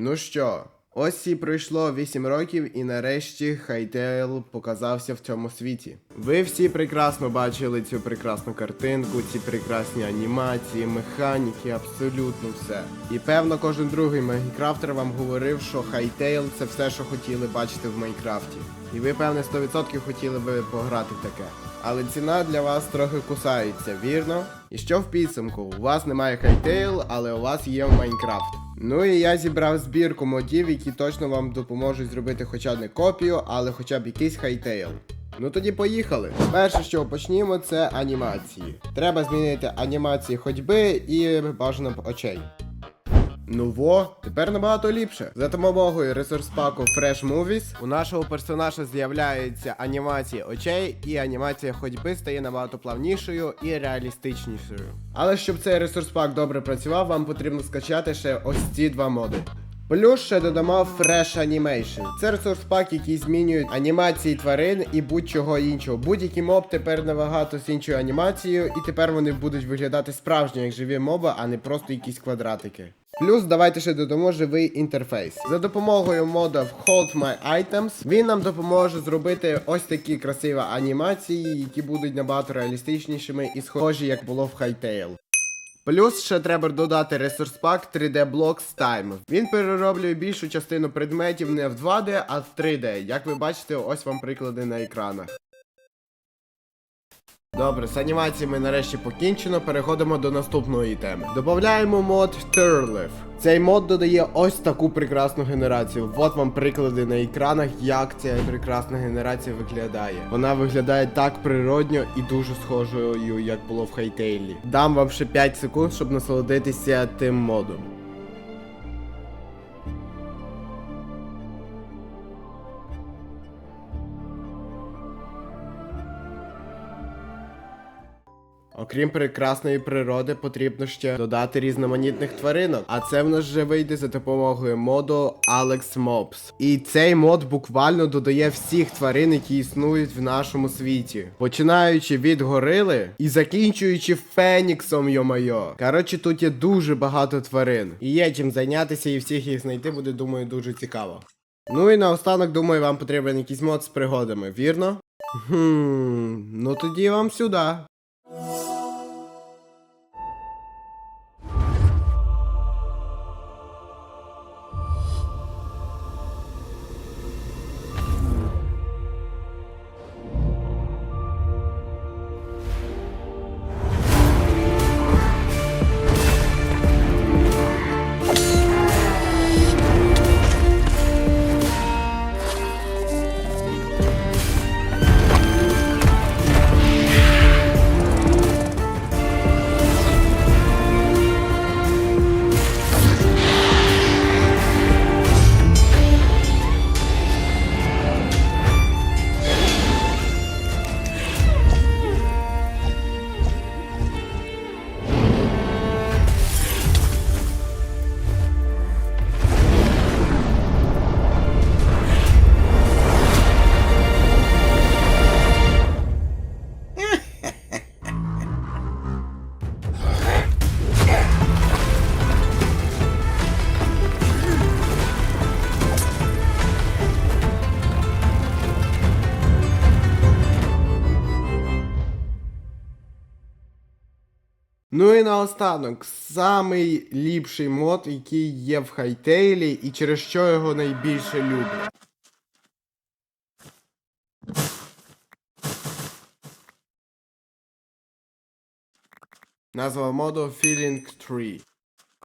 Ну що, ось і пройшло 8 років, і нарешті Хайтейл показався в цьому світі. Ви всі прекрасно бачили цю прекрасну картинку, ці прекрасні анімації, механіки, абсолютно все. І певно, кожен другий майнкрафтер вам говорив, що Хайтейл це все, що хотіли бачити в Майнкрафті. І ви, певне, 100% хотіли би пограти в таке. Але ціна для вас трохи кусається, вірно? І що в підсумку? У вас немає хайтейл, але у вас є Майнкрафт. Ну і я зібрав збірку модів, які точно вам допоможуть зробити хоча не копію, але хоча б якийсь хайтейл. Ну тоді поїхали. Перше, що почнімо, це анімації. Треба змінити анімації ходьби і бажано очей. Ну во, тепер набагато ліпше. За допомогою ресурс паку Fresh Movies у нашого персонажа з'являється анімація очей, і анімація ходьби стає набагато плавнішою і реалістичнішою. Але щоб цей ресурс пак добре працював, вам потрібно скачати ще ось ці два моди. Плюс ще додамо Fresh Animation. Це ресурс пак, який змінює анімації тварин і будь-чого іншого. Будь-який моб тепер набагато з іншою анімацією, і тепер вони будуть виглядати справжньо як живі моби, а не просто якісь квадратики. Плюс давайте ще додамо живий інтерфейс. За допомогою мода Hold My Items він нам допоможе зробити ось такі красиві анімації, які будуть набагато реалістичнішими і схожі, як було в Hytale. Плюс ще треба додати ресурс пак 3D Blocks Time. Він перероблює більшу частину предметів не в 2D, а в 3D. Як ви бачите, ось вам приклади на екранах. Добре, з анімаціями нарешті покінчено. Переходимо до наступної теми. Додаємо мод Turleaf. Цей мод додає ось таку прекрасну генерацію. От вам приклади на екранах, як ця прекрасна генерація виглядає. Вона виглядає так природньо і дуже схожою, як було в Хайтейлі. Дам вам ще 5 секунд, щоб насолодитися тим модом. Окрім прекрасної природи, потрібно ще додати різноманітних тваринок. А це в нас вже вийде за допомогою моду Alex Mobs. І цей мод буквально додає всіх тварин, які існують в нашому світі. Починаючи від горили і закінчуючи Феніксом, йо-майо. Коротше, тут є дуже багато тварин. І є чим зайнятися, і всіх їх знайти буде, думаю, дуже цікаво. Ну і наостанок, думаю, вам потрібен якийсь мод з пригодами, вірно? Хм, ну тоді вам сюди. Ну і наостанок, самий ліпший мод, який є в Хайтейлі, і через що його найбільше люблять. Назва моду Feeling 3.